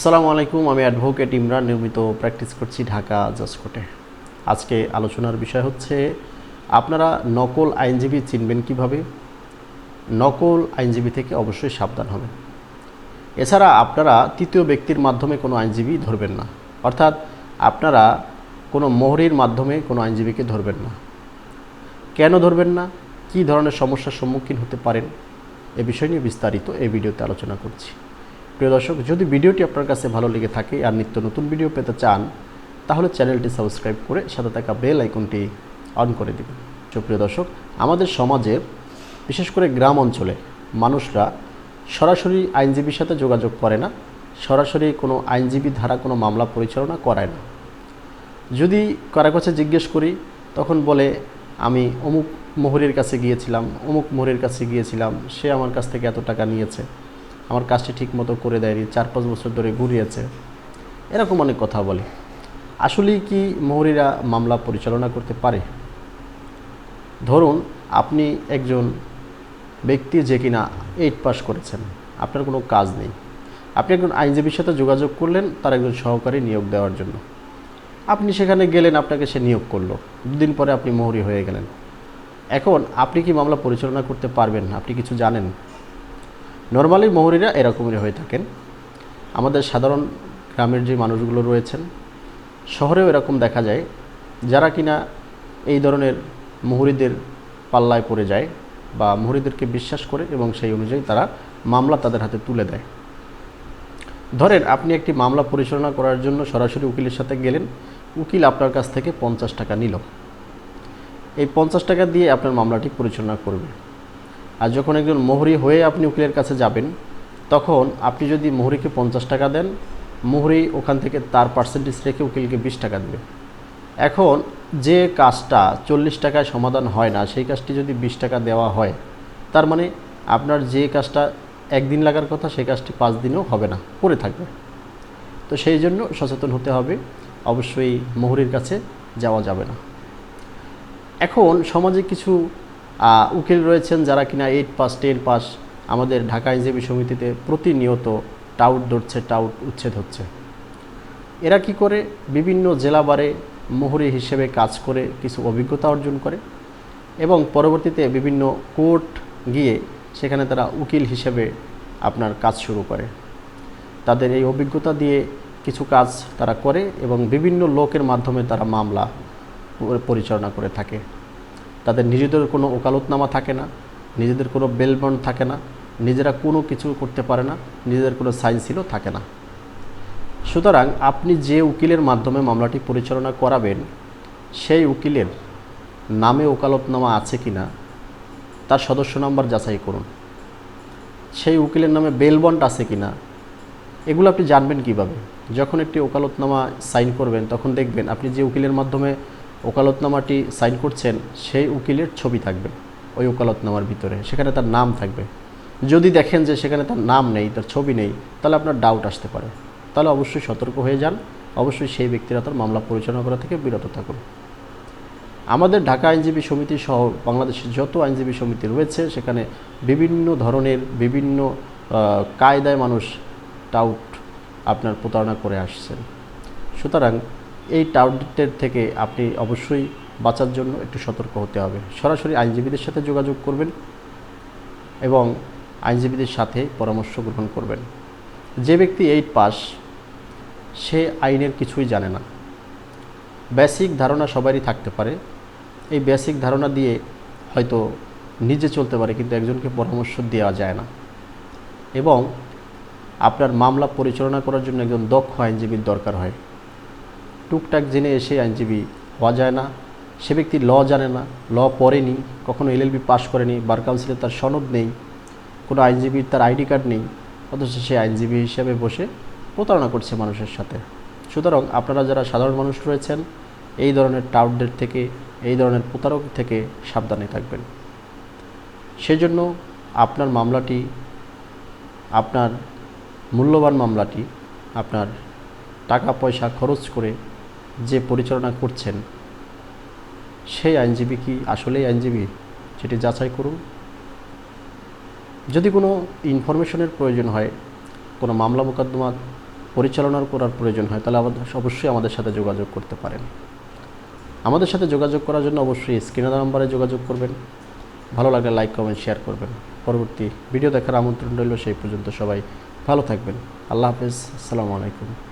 আসসালামু আলাইকুম, আমি অ্যাডভোকেট ইমরান, নিয়মিত প্র্যাকটিস করছি ঢাকা জাজ কোর্টে আজকে আলোচনার বিষয় হচ্ছে, আপনারা নকল আইনজীবী চিনবেন কীভাবে? নকল আইনজীবী থেকে অবশ্যই সাবধান হবেন। এছাড়া আপনারা তৃতীয় ব্যক্তির মাধ্যমে কোনো আইনজীবী ধরবেন না। অর্থাৎ আপনারা কোনো মোহরির মাধ্যমে কোনো আইনজীবীকে ধরবেন না। কেন ধরবেন না? কী ধরনের সমস্যার সম্মুখীন হতে পারেন? এ বিষয় নিয়ে বিস্তারিত এই ভিডিওতে আলোচনা করছি। প্রিয় দর্শক, যদি ভিডিওটি আপনার কাছে ভালো লেগে থাকে আর নিত্য নতুন ভিডিও পেতে চান, তাহলে চ্যানেলটি সাবস্ক্রাইব করে সাথে থাকা বেল আইকনটি অন করে দেবেন। সুপ্রিয় দর্শক, আমাদের সমাজের বিশেষ করে গ্রাম অঞ্চলে, মানুষরা সরাসরি আইনজীবীর সাথে যোগাযোগ করে না, সরাসরি কোনো আইনজীবী ধারা কোনো মামলা পরিচালনা করায় না। যদি কারও কাছে জিজ্ঞেস করি, তখন বলে, আমি অমুক মোহরের কাছে গিয়েছিলাম, অমুক মোহরের কাছে গিয়েছিলাম, সে আমার কাছ থেকে এত টাকা নিয়েছে। আমার কাজটি ঠিক মতো করে দেয়নি, চার পাঁচ বছর ধরে ঘুরিয়েছে। এরকম অনেক কথা বলে। আসলেই কি মোহরিরা মামলা পরিচালনা করতে পারে? ধরুন, আপনি একজন ব্যক্তি যে কিনা এইট পাস করেছেন, আপনার কোনো কাজ নেই। আপনি একজন আইনজীবীর সাথে যোগাযোগ করলেন, তার একজন সহকারী নিয়োগ দেওয়ার জন্য। আপনি সেখানে গেলেন, আপনাকে সে নিয়োগ করল। দুদিন পরে আপনি মোহরি হয়ে গেলেন। এখন আপনি কি মামলা পরিচালনা করতে পারবেন আপনি কিছু জানেন? নর্মালি মহুরিরা এরকমই হয়ে থাকেন। আমাদের সাধারণ গ্রামের যে মানুষগুলো রয়েছেন, শহরেও এরকম দেখা যায়। যারা কিনা এই ধরনের মুহুরিদের পাল্লায় পড়ে যায় বা মুহুরিদেরকে বিশ্বাস করে এবং সেই অনুযায়ী তারা মামলা তাদের হাতে তুলে দেয়। ধরেন, আপনি একটি মামলা পরিচালনা করার জন্য সরাসরি উকিলের সাথে গেলেন, উকিল আপনার কাছ থেকে পঞ্চাশ টাকা নিল। এই পঞ্চাশ টাকা দিয়ে আপনার মামলাটি পরিচালনা করবে। আর যখন একজন মোহরি হয়ে আপনি উকিলের কাছে যাবেন, তখন আপনি যদি মোহরিকে পঞ্চাশ টাকা দেন, মোহরি ওখান থেকে তার পার্সেন্টেজ রেখে উকিলকে বিশ টাকা দেবে। এখন যে কাজটা চল্লিশ টাকায় সমাধান হয় না, সেই কাজটি যদি বিশ টাকা দেওয়া হয়, তার মানে আপনার যে কাজটা একদিন লাগার কথা, সেই কাজটি পাঁচ দিনেও হবে না করে থাকবে। তো সেই জন্য সচেতন হতে হবে, অবশ্যই মোহরির কাছে যাওয়া যাবে না। এখন সমাজে কিছু উকিল রয়েছেন যারা কিনা এইট পাস টেন পাস আমাদের ঢাকা আইনজীবী সমিতিতে প্রতিনিয়ত টাউট ধরছে, টাউট উচ্ছেদ হচ্ছে। এরা কি করে? বিভিন্ন জেলাবারে মোহরি হিসেবে কাজ করে, কিছু অভিজ্ঞতা অর্জন করে এবং পরবর্তীতে বিভিন্ন কোর্ট গিয়ে সেখানে তারা উকিল হিসেবে আপনার কাজ শুরু করে। তাদের এই অভিজ্ঞতা দিয়ে কিছু কাজ তারা করে এবং বিভিন্ন লোকের মাধ্যমে তারা মামলা পরিচালনা করে থাকে। তাদের নিজেদের কোনো ওকালতনামা থাকে না, নিজেদের কোনো বেলবন্ড থাকে না, নিজেরা কোনো কিছু করতে পারে না, নিজেদের কোনো সাইন সিলও থাকে না। সুতরাং আপনি যে উকিলের মাধ্যমে মামলাটি পরিচালনা করাবেন, সেই উকিলের নামে ওকালতনামা আছে কি না, তার সদস্য নাম্বার যাচাই করুন। সেই উকিলের নামে বেলবন্ড আছে কি না, এগুলো আপনি জানবেন কীভাবে? যখন একটি ওকালতনামা সাইন করবেন, তখন দেখবেন আপনি যে উকিলের মাধ্যমে ওকালতনামাটি সাইন করছেন, সেই উকিলের ছবি থাকবে ওই ওকালতনামার ভিতরে, সেখানে তার নাম থাকবে। যদি দেখেন যে সেখানে তার নাম নেই, তার ছবি নেই, তাহলে আপনার ডাউট আসতে পারে। তাহলে অবশ্যই সতর্ক হয়ে যান, অবশ্যই সেই ব্যক্তিরা তার মামলা পরিচালনা করা থেকে বিরত থাকুন। আমাদের ঢাকা আইনজীবী সমিতি সহ বাংলাদেশের যত আইনজীবী সমিতি রয়েছে, সেখানে বিভিন্ন ধরনের বিভিন্ন কায়দায় মানুষ টাউট আপনার প্রতারণা করে আসছেন। সুতরাং এই টাউটের থেকে আপনি অবশ্যই বাঁচার জন্য একটু সতর্ক হতে হবে। সরাসরি আইনজীবীদের সাথে যোগাযোগ করবেন এবং আইনজীবীদের সাথে পরামর্শ গ্রহণ করবেন। যে ব্যক্তি এইট পাস, সে আইনের কিছুই জানে না। বেসিক ধারণা সবারই থাকতে পারে। এই বেসিক ধারণা দিয়ে হয়তো নিজে চলতে পারে, কিন্তু একজনকে পরামর্শ দেওয়া যায় না। এবং আপনার মামলা পরিচালনা করার জন্য একজন দক্ষ আইনজীবীর দরকার হয়। টুকটাক জেনে এসে আইনজীবী হওয়া যায় না। সে ব্যক্তি ল জানে না, ল পড়েনি, কখনো এলএলবি পাশ করেনি, বার কাউন্সিলে তার সনদ নেই, কোনো আইনজীবীর তার আইডি কার্ড নেই, অথচ সে আইনজীবী হিসেবে বসে প্রতারণা করছে মানুষের সাথে। সুতরাং আপনারা যারা সাধারণ মানুষ রয়েছেন, এই ধরনের টাউটদের থেকে, এই ধরনের প্রতারক থেকে সাবধানে থাকবেন। সেজন্য আপনার মামলাটি, আপনার মূল্যবান মামলাটি, আপনার টাকা পয়সা খরচ করে যে পরিচালনা করছেন, সেই আইনজীবী কি আসলেই আইনজীবী? সেটি যাচাই করুন। যদি কোনো ইনফরমেশনের প্রয়োজন হয়, কোনো মামলা মোকদ্দমা পরিচালনার করার প্রয়োজন হয়, তাহলে আমাদের অবশ্যই আমাদের সাথে যোগাযোগ করতে পারেন। আমাদের সাথে যোগাযোগ করার জন্য অবশ্যই স্ক্রিনে নাম্বারে যোগাযোগ করবেন। ভালো লাগলে লাইক, কমেন্ট, শেয়ার করবেন। পরবর্তী ভিডিও দেখার আমন্ত্রণ রইল, সেই পর্যন্ত সবাই ভালো থাকবেন। আল্লাহ হাফেজ। আসসালামু আলাইকুম।